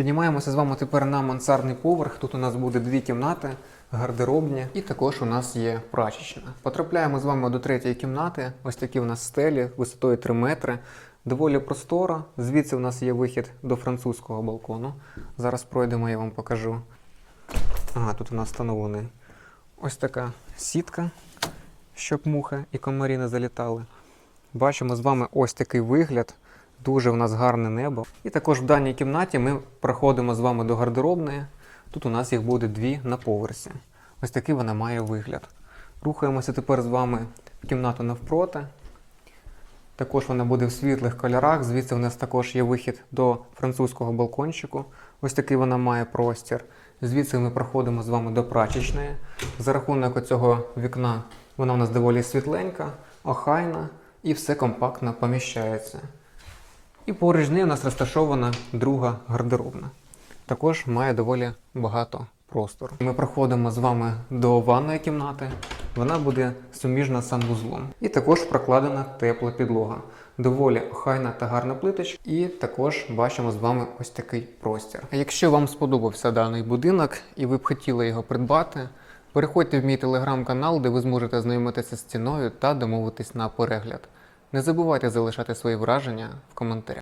Піднімаємося з вами тепер на мансардний поверх. Тут у нас буде дві кімнати, гардеробні, і також у нас є прачечна. Потрапляємо з вами до третьої кімнати. Ось такі у нас стелі висотою 3 метри. Доволі просторо. Звідси у нас є вихід до французького балкону. Зараз пройдемо, я вам покажу. Ага, тут у нас встановлений ось така сітка, щоб мухи і комарі не залітали. Бачимо з вами ось такий вигляд. Дуже в нас гарне небо. І також в даній кімнаті ми проходимо з вами до гардеробної. Тут у нас їх буде дві на поверсі. Ось такий вона має вигляд. Рухаємося тепер з вами в кімнату навпроти. Також вона буде в світлих кольорах. Звідси у нас також є вихід до французького балкончику. Ось такий вона має простір. Звідси ми проходимо з вами до прачечної. За рахунок цього вікна вона у нас доволі світленька, охайна і все компактно поміщається. І поруч з нею у нас розташована друга гардеробна. Також має доволі багато простору. Ми проходимо з вами до ванної кімнати. Вона буде суміжна санвузлом. І також прокладена тепла підлога. Доволі охайна та гарна плиточка. І також бачимо з вами ось такий простір. Якщо вам сподобався даний будинок і ви б хотіли його придбати, переходьте в мій телеграм-канал, де ви зможете знайомитися з ціною та домовитись на перегляд. Не забувайте залишати свої враження в коментарях.